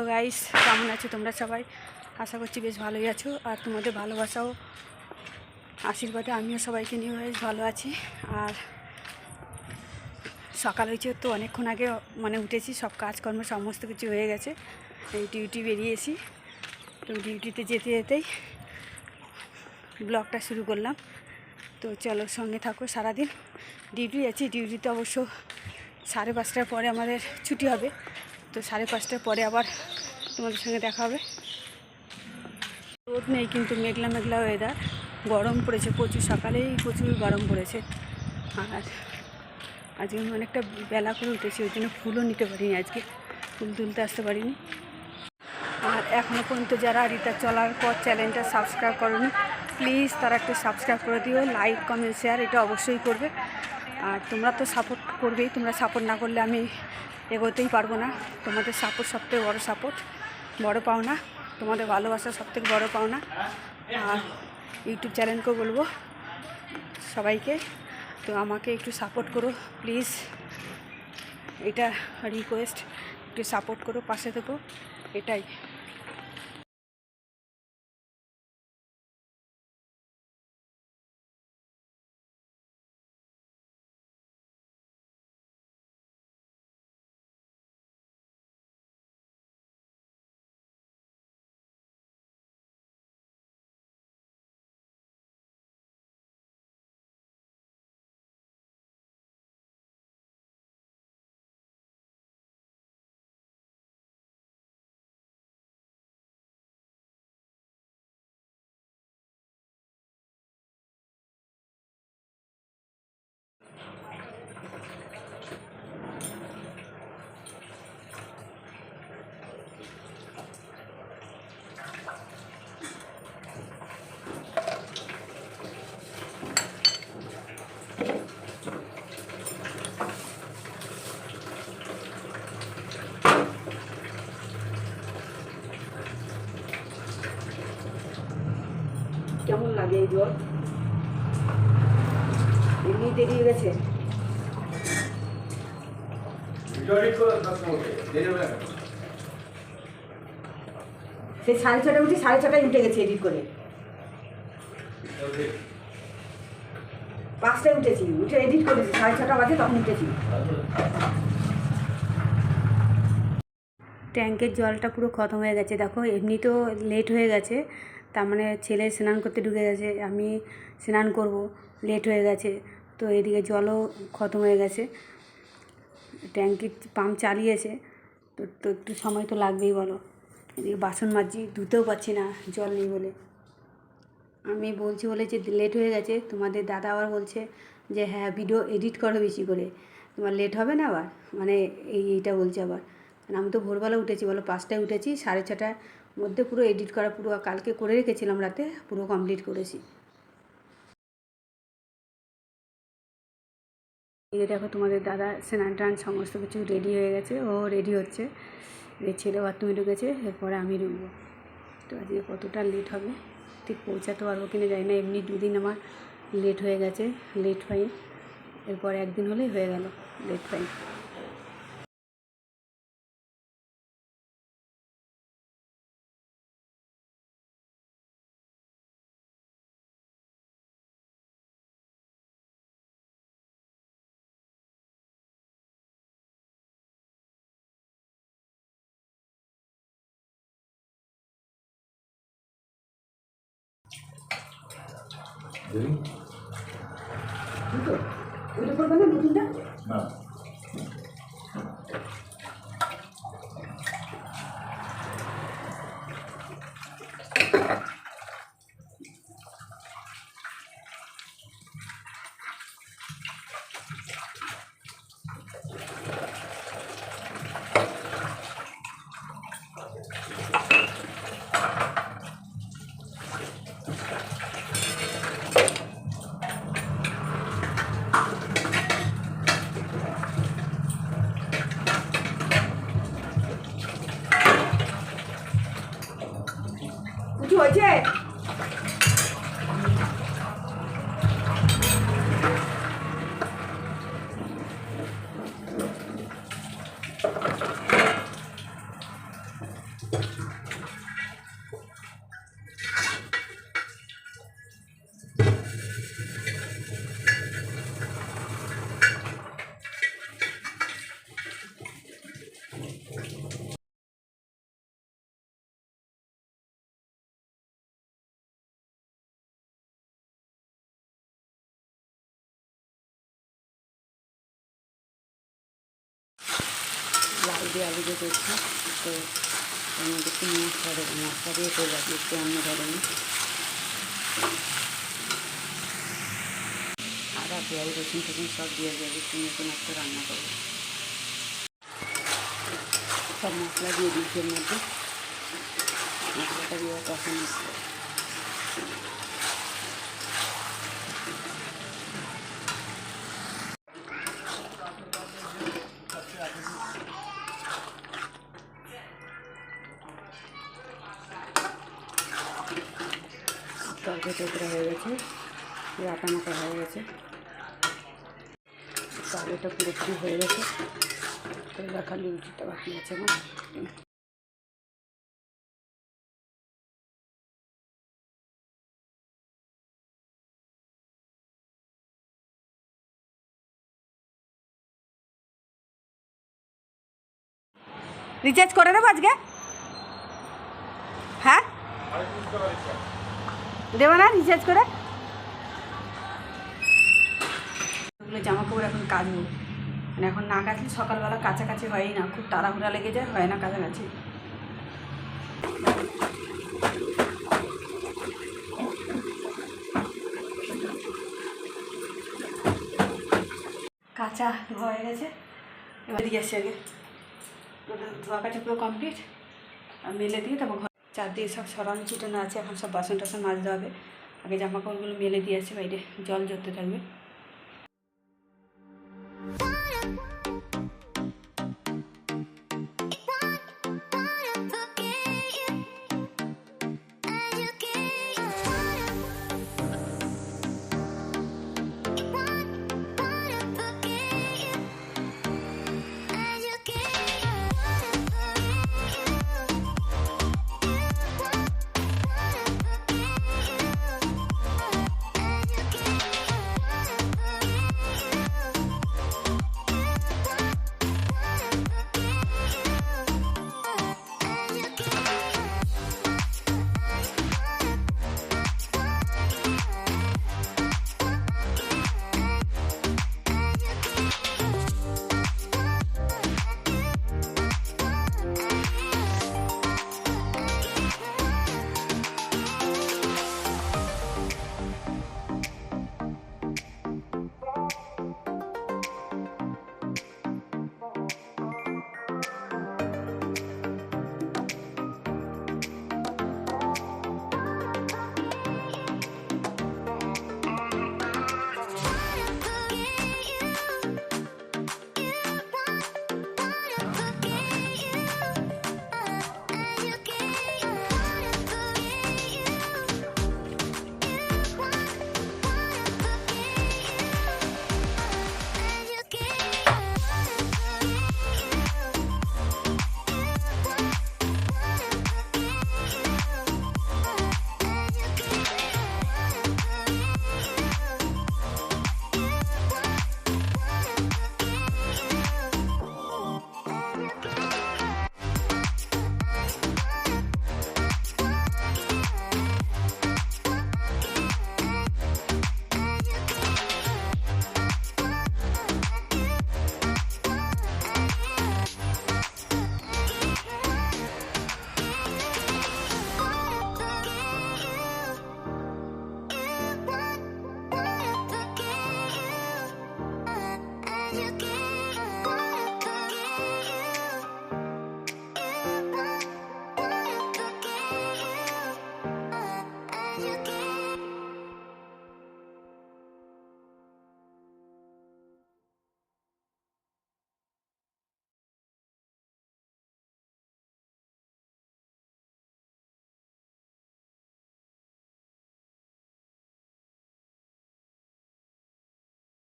Hello guys, কেমন আছো তোমরা সবাই? আশা করছি বেশ ভালোই আছো আর তোমাদের ভালোবাসাও, আশীর্বাদে আমিও সবাইকে নিয়ে বেশ ভালো আছি। আর সকাল হয়েছে তো অনেকক্ষণ আগে মানে উঠেছি, সব কাজকর্ম সমস্ত কিছু হয়ে গেছে। এই ডিউটি বেরিয়েছি তো ডিউটিতে যেতে যেতেই ব্লগটা শুরু করলাম। তো চলো সঙ্গে থাকো সারাদিন। ডিউটি আছি ডিউটিতে অবশ্য সাড়ে পাঁচটার পরে আমাদের ছুটি হবে। তো সাড়ে পাঁচটার পরে আবার তোমাদের সঙ্গে দেখা হবে। রোদ নেই কিন্তু মেঘলা মেঘলা ওয়েদার গরম পড়েছে প্রচুর, সকালেই প্রচুর গরম পড়েছে। আর আজকে আমি অনেকটা বেলা করে উঠেছি, ওই জন্য ফুলও নিতে পারিনি আজকে। ফুল তুলতে আসতে পারিনি। আর এখনও পর্যন্ত যারা রিতা চলার পর চ্যানেলটা সাবস্ক্রাইব করনি প্লিজ তারা একটু সাবস্ক্রাইব করে দিও লাইক কমেন্ট শেয়ার এটা অবশ্যই করবে। আর তোমরা তো সাপোর্ট করবেই, তোমরা সাপোর্ট না করলে আমি এগোতেই পারব না। তোমাদের সাপোর্ট সবথেকে বড়ো সাপোর্ট বড় পাওনা তোমাদের ভালোবাসা সবথেকে বড় পাওনা আর ইউটিউব চ্যানেলকেও বলব সবাইকে। তো আমাকে একটু সাপোর্ট করো প্লিজ এটা রিকোয়েস্ট একটু সাপোর্ট করো, পাশে থেকো। এটাই। জল এমনি দেরি হয়ে গেছে। সেই সাড়ে ছটায় উঠি সাড়ে ছটায় উঠে গেছে এডিট করে। পাঁচটায় উঠেছি উঠে এডিট করেছি সাড়ে ছটা বাজে তখন উঠেছি। ট্যাঙ্কের জলটা পুরো খতম হয়ে গেছে দেখো এমনি তো লেট হয়ে গেছে। তার মানে ছেলে স্নান করতে ঢুকে গেছে, আমি স্নান করব লেট হয়ে গেছে, তো এদিকে জলও খতম হয়ে গেছে ট্যাঙ্কির পাম্প চালিয়েছে, তো তো একটু সময় তো লাগবেই বলো, এদিকে বাসন মাজছি, ধুতেও পারছি না, জল নেই বলে। আমি বলছি বলে যে লেট হয়ে গেছে, তোমাদের দাদা আবার বলছে যে হ্যাঁ ভিডিও এডিট করো বেশি করে, তোমার লেট হবে না আবার? মানে এই, এইটা বলছে আবার। আমি তো ভোরবেলা উঠেছি, বলো পাঁচটায় উঠেছি, সাড়ে ছটার মধ্যে পুরো এডিট করা পুরো কালকে করে রেখেছিলাম রাতে, পুরো কমপ্লিট করেছি। এই দেখো তোমাদের দাদা স্নান টান সমস্ত কিছু রেডি হয়ে গেছে, ও রেডি হচ্ছে। ছেলে বাথরুমে ঢুকেছে, এরপরে আমি ঢুকবো। তো আজকে কতটা লেট হবে, ঠিক পৌঁছাতে পারব কিনা জানি না, এমনি দুদিন আমার লেট হয়ে গেছে লেট ফাইন এরপর একদিন হলেই হয়ে গেল লেট ফাইন দুটো দুটো করবে না নতুনটা না কিছু হয়েছে লাল দিয়ে আলু দিয়ে করছি। তো এর মধ্যে মশলা মশলা দিয়ে করব, আজকে একটু অন্য ধরনের আদা, পেঁয়াজ, রসুন, টসুন সব দিয়ে দেবো একটু নতুন একটা রান্না করব। সব মশলা দিয়ে দিচ্ছি এর মধ্যে। মশলাটা দিয়ে তখন তরকারি টুকরা হয়ে গেছে। রাটা মাখা হয়ে গেছে। চালটা পুরোপুরি হয়ে গেছে। এবার খালি উচিটা বাকি আছে আমার রিচার্জ করে দেবো আজকে? হ্যাঁ? দেবো না রিচার্জ করে। জামা কাপড় এখন কাচবো। মানে এখন না কাচলে সকালবেলা কাছাকাছি হয়ই না, খুব তাড়াহুড়া লেগে যায়, হয় না কাছাকাছি। কাঁচা হয়ে গেছে। এবার দিয়ে আসছি আগে। ধোয়া কাচা পুরো কমপ্লিট মেলে দিয়ে তারপর ঘর চার দিয়ে সব সরানো ছিটানো আছে, এখন সব বাসন টাসন মাজতে হবে। আগে জামাকাপড়গুলো মেলে দিয়ে আছে বাইরে, জল জড়তে থাকবে।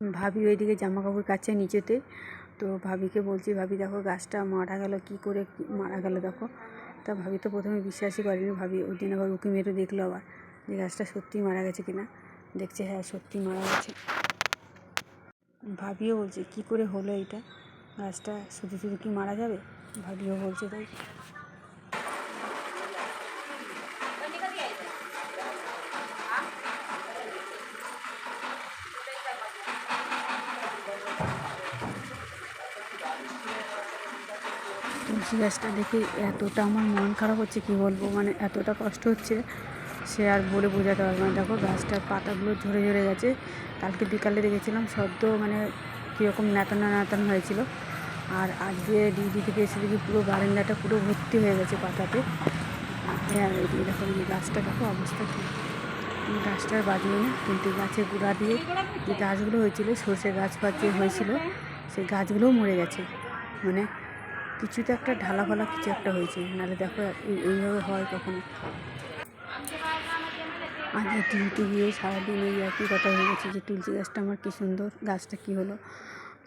ভাবি ওইদিকে জামা কাপড় কাচ্ছে নিচেতে। তো ভাবিকে বলছি, ভাবি দেখো, গাছটা মারা গেল, কি করে মারা গেল দেখো। তা ভাবি তো প্রথমে বিশ্বাসই করেনি, ভাবি ওই দিন আবার উঁকি মেরে দেখল আবার যে গাছটা সত্যিই মারা গেছে কিনা। দেখছে হ্যাঁ সত্যি মারা গেছে। ভাবিও বলছে, কি করে হলো এটা? গাছটা শুধু শুধু কি মারা যাবে? ভাবিও বলছে, তাই তুলসী গাছটা দেখে এতটা আমার মন খারাপ হচ্ছে, কি বলব? মানে এতটা কষ্ট হচ্ছে, সে আর বলে বোঝাতে পারব না। দেখো, গাছটার পাতাগুলো ঝরে ঝরে গেছে। কালকে বিকালে দেখেছিলাম সদ্য মানে কীরকম ন্যাতানো ন্যাতানো হয়েছিল। আর আজকে ডিউটি থেকে এসে দেখি পুরো বারান্দাটা পুরো ভর্তি হয়ে গেছে পাতাতে। হ্যাঁ এই গাছটা, দেখো অবস্থা কী। গাছটার বাজিয়ে না, কিন্তু গাছের গোড়া দিয়ে যে গাছগুলো হয়েছিল, সর্ষে গাছ ফাছ যে হয়েছিল, সেই গাছগুলোও মরে গেছে। মানে কিছু তো একটা ঢালা ফালা কিছু একটা হয়েছে, নাহলে দেখো এইভাবে হয় কখনো। আজ ডিউটি গিয়ে সারাদিন এই একই কথা হয়ে গেছে যে তুলসী গাছটা আমার কী সুন্দর, গাছটা কী হলো।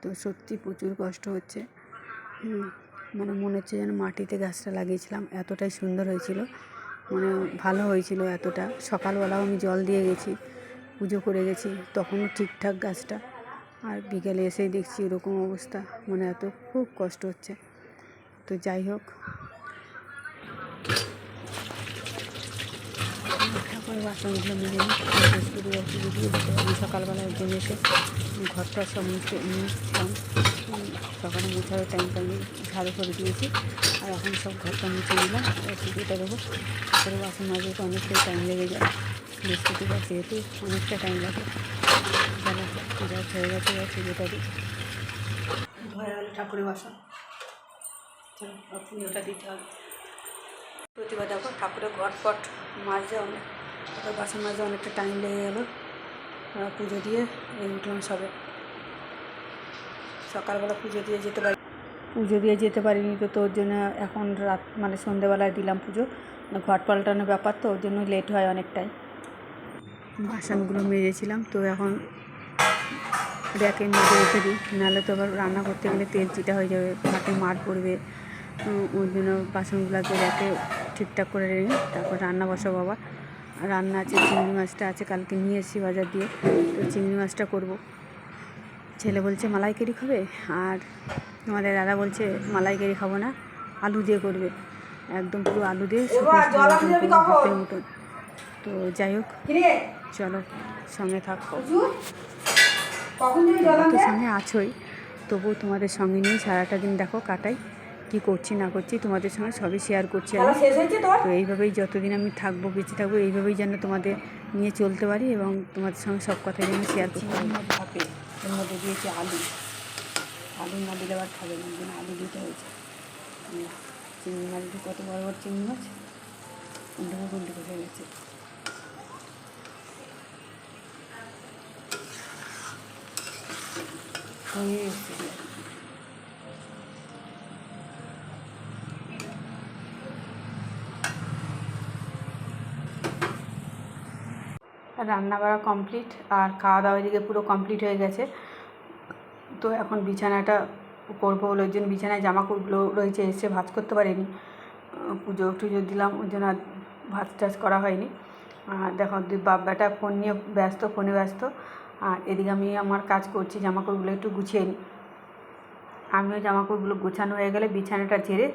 তো সত্যি প্রচুর কষ্ট হচ্ছে। মানে মনে হচ্ছে যেন মাটিতে গাছটা লাগিয়েছিলাম, এতটাই সুন্দর হয়েছিল। মানে ভালো হয়েছিল এতটা। সকালবেলাও আমি জল দিয়ে গেছি, পুজো করে গেছি, তখনও ঠিকঠাক গাছটা। আর বিকেলে এসেই দেখছি এরকম অবস্থা মানে এত খুব কষ্ট হচ্ছে। তো যাই হোক। বাসনগুলো মেরে নিই। আমি সকালবেলা একজন এসে ঘরটা সব মুছে উম, সকালে মুছারও টাইম পাইনি ঝাড়ু করে দিয়েছি। আর এখন সব ঘরটা মুছে নিলাম। পুজোটা দেবো তারপরে বাসন মাজতে অনেকটাই টাইম লেগে যায়। বৃহস্পতিবার যেহেতু অনেকটা টাইম লাগে। চলো পূজা হয়ে গেছে পুজোটা দিই। ঠাকুরের বাসন। পুজোটা দিতে হবে। প্রতিবার দেখো, ঠাকুরের ঘটপট মাজতে অনেক তারপর বাসন মাজতে অনেকটা টাইম লেগে গেল। পুজো দিয়ে এই উঠলাম সবে। সকালবেলা পুজো দিয়ে যেতে পারি পুজো দিয়ে যেতে পারিনি তো তোর জন্য এখন রাত মানে সন্ধেবেলায় দিলাম পুজো। মানে ঘট পাল্টানোর ব্যাপার তো, ওর জন্য লেট হয় অনেকটাই। বাসনগুলো মেজেছিলাম তো এখন র্যাকে মেজে রেখে দিই নাহলে তো আবার রান্না করতে গেলে তেল চিটা হয়ে যাবে হাতে মার পড়বে। ওই জন্য বাসনগুলোকে র্যাকে ঠিকঠাক করে রেখে তারপর রান্না বসাবো আবার। রান্না আছে চিংড়ি মাছটা আছে কালকে নিয়ে এসেছি বাজার দিয়ে। তো চিংড়ি মাছটা করব। ছেলে বলছে মালাইকারি খাবে? আর তোমাদের দাদা বলছে মালাইকারি খাব না আলু দিয়ে করবে। একদম পুরো আলু দিয়ে মতন মতন। তো যাই হোক চলো সঙ্গে থাকো। তো সঙ্গে আছোই তবুও তোমাদের সঙ্গে নিয়ে সারাটা দিন দেখো কাটাই। কি করছি না করছি তোমাদের সঙ্গে সবই শেয়ার করছি আমি। তো এইভাবেই যতদিন আমি থাকব বেঁচে থাকব এইভাবেই যেন তোমাদের নিয়ে চলতে পারি এবং তোমাদের সঙ্গে সব কথাই যেন শেয়ার করতে পারি ভাপে এর মধ্যে দিয়েছি আলু। আলু না দিলে আবার খাবে না জন্য আলু দিতে হয়েছে। চিংড়ি মাছ কত বড় বড় চিংড়ি মাছ? হয়ে গেছে হয়ে এসেছে রান্না করা কমপ্লিট আর খাওয়া দাওয়া এদিকে পুরো কমপ্লিট হয়ে গেছে। তো এখন বিছানাটা করব বলে, ওই জন্য বিছানায় জামা কাপড়গুলো রয়েছে, এসে ভাজ করতে পারিনি। পুজো টুজো দিলাম, ওই জন্য আর ভাজ টাজ করা হয়নি। আর দেখো, দুই বাব্বাটা ফোন নিয়ে ব্যস্ত, ফোনে ব্যস্ত। আর এদিকে আমি আমার কাজ করছি জামা কাপড়গুলো একটু গুছিয়ে নিই আমিও জামা কাপড়গুলো গোছানো হয়ে গেলে বিছানাটা ঝেড়ে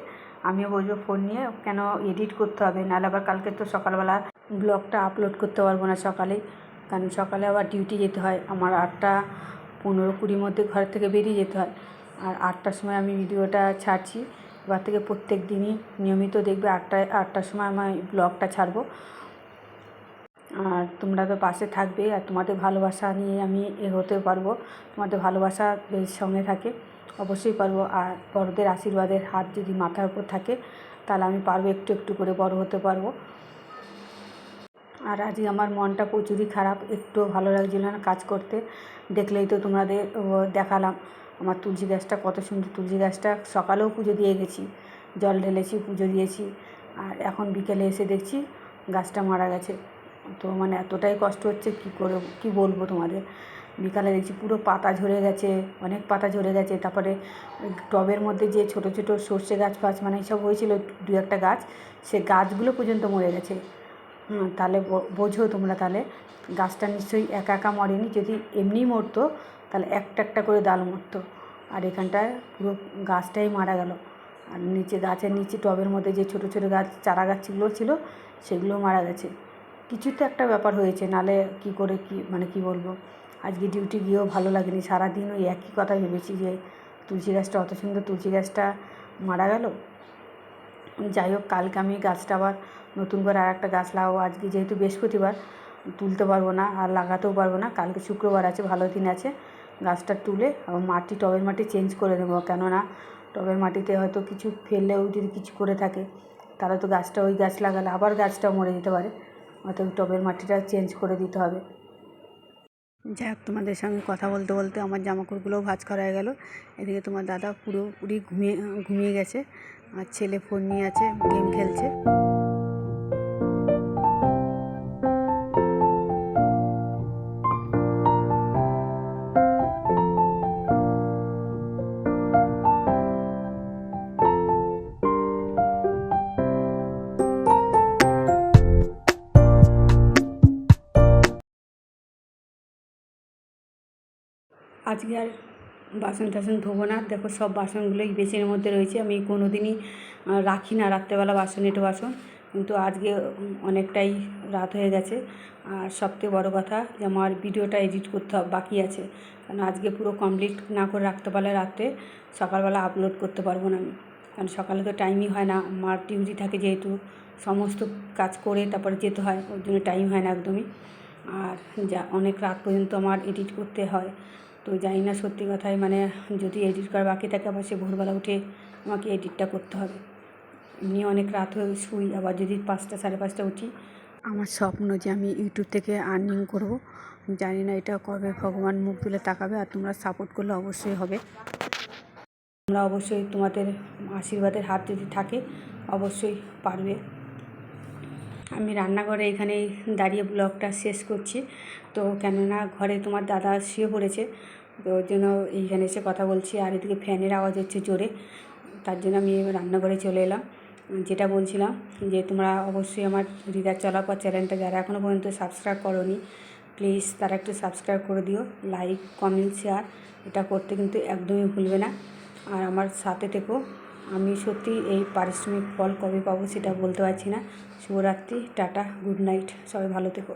আমিও বসবো ফোন নিয়ে, কেন এডিট করতে হবে? নাহলে আবার কালকে তো সকালবেলা ব্লগটা আপলোড করতে পারব না সকালে। কারণ সকালে আবার ডিউটি যেতে হয়। আমার আটটা পনেরো কুড়ির মধ্যে ঘর থেকে বেরিয়ে যেতে হয়। আর আটটার সময় আমি ভিডিওটা ছাড়ছি। এবার থেকে প্রত্যেক দিনই নিয়মিত দেখবে আটটায়, আটটার সময় আমি ব্লগটা ছাড়বো। আর তোমরা তো পাশে থাকবে। আর তোমাদের ভালোবাসা নিয়ে আমি এগোতে পারব। তোমাদের ভালোবাসা সঙ্গে থাকে। অবশ্যই পারব। আর বড়দের আশীর্বাদের হাত যদি মাথার উপর থাকে, তাহলে আমি পারব একটু একটু করে বড় হতে পারব। আর আজকে আমার মনটা প্রচুরই খারাপ একটু ভালো লাগছিল না কাজ করতে। দেখলেই তো তোমাদের দেখালাম। আমার তুলসী গাছটা কত সুন্দর তুলসী গাছটা। সকালেও পুজো দিয়ে গেছি, জল ঢেলেছি, পুজো দিয়েছি। আর এখন বিকেলে এসে দেখছি গাছটা মারা গেছে। তো মানে এতটাই কষ্ট হচ্ছে, কী করে, কী বলব তোমাদের? বিকালে দেখছি পুরো পাতা ঝরে গেছে, অনেক পাতা ঝরে গেছে। তারপরে টবের মধ্যে যে ছোটো ছোটো সর্ষে গাছ ফাছ মানে সব হয়েছিল দু একটা গাছ, সে গাছগুলো পর্যন্ত মরে গেছে। তাহলে বোঝো তোমরা তাহলে। গাছটা নিশ্চয়ই একা একা মরেনি, যদি এমনি মরতো, তাহলে একটা একটা করে ডাল মরতো। আর এখানটায় পুরো গাছটাই মারা গেল। আর নিচে গাছের নিচে টবের মধ্যে যে ছোটো ছোটো গাছ, চারা গাছগুলো ছিল সেগুলো মারা গেছে। কিছু তো একটা ব্যাপার হয়েছে, নালে কি করে কি মানে কি বলব? আজকে ডিউটি গিয়েও ভালো লাগেনি, সারাদিন ওই একই কথা ভেবেছি যে, তুলসী গাছটা, অত সুন্দর তুলসী গাছটা মারা গেল। যাই হোক, কালকে আমি গাছটা আবার নতুন করে আর একটা গাছ লাগাবো। আজকে যেহেতু বৃহস্পতিবার, তুলতে পারব না আর লাগাতেও পারব না। কালকে শুক্রবার আছে, ভালো দিন আছে। গাছটা তুলে মাটি, টবের মাটি চেঞ্জ করে দেবো কেননা টবের মাটিতে হয়তো কিছু ফেললেও যদি কিছু করে থাকে, তাহলে তো গাছটা ওই গাছ লাগালে আবার গাছটা মরে যেতে পারে। অতএব টবের মাটিটা চেঞ্জ করে দিতে হবে। যাই হোক, তোমাদের সঙ্গে কথা বলতে বলতে আমার জামাকাপড়গুলোও ভাঁজ করা হয়ে গেল। এদিকে তোমার দাদা পুরোপুরি ঘুমিয়ে ঘুমিয়ে গেছে। আর ছেলে ফোন নিয়ে আছে গেম খেলছে। আজকে আর বাসন টাসন ধোবো না। দেখো সব বাসনগুলোই বেসিনের মধ্যে রয়েছে। আমি কোনো দিনই রাখি না রাত্রেবেলা বাসন, এঁটো বাসন। কিন্তু আজকে অনেকটাই রাত হয়ে গেছে। আর সবথেকে বড় কথা যে আমার ভিডিওটা এডিট করতে হবে বাকি আছে। কারণ আজকে পুরো কমপ্লিট না করে রাখতে পারলে রাত্রে সকালবেলা আপলোড করতে পারব না আমি। কারণ সকালে তো টাইমই হয় না। আমার ডিউটি থাকে যেহেতু, সমস্ত কাজ করে তারপরে যেতে হয়। ওর জন্য টাইম হয় না একদমই। আর যা, অনেক রাত পর্যন্ত আমার এডিট করতে হয়। তো জানি না সত্যি কথাই মানে যদি এডিট করা বাকি থাকে, আবার সে ভোরবেলা উঠে আমাকে এডিটটা করতে হবে। এমনি অনেক রাত হয়ে শুই, আবার যদি পাঁচটা, সাড়ে পাঁচটা উঠি, আমার স্বপ্ন যে আমি ইউটিউব থেকে আর্নিং করব। জানি না এটা কবে ভগবান মুখ তুলে তাকাবে, আর তোমরা সাপোর্ট করলে অবশ্যই হবে। তোমরা অবশ্যই তোমাদের আশীর্বাদের হাত যদি থাকে, অবশ্যই পারবে। রান্নাঘরে এখানেই দাঁড়িয়ে ব্লগটা শেষ করছি। তো কেননা ঘরে তোমার দাদা শুয়ে পড়েছে, তো ওর জন্য এইখানে এসে কথা বলছি আর এদিকে ফ্যানের আওয়াজ হচ্ছে জোরে, তার জন্য আমি রান্নাঘরে চলে এলাম। যেটা বলছিলাম যে তোমরা অবশ্যই আমার হৃদয় চলাপথ চ্যানেলটা যারা এখনও পর্যন্ত সাবস্ক্রাইব করোনি প্লিজ তারা একটু সাবস্ক্রাইব করে দিও লাইক কমেন্ট শেয়ার এটা করতে কিন্তু একদমই ভুলবে না। আর আমার সাথে থেকো। আমি সত্যি এই পারিশ্রমিক ফল কবে পাবো সেটা বলতে পারছি না। শুভরাত্রি, টাটা, গুড নাইট, সবাই ভালো থেকো।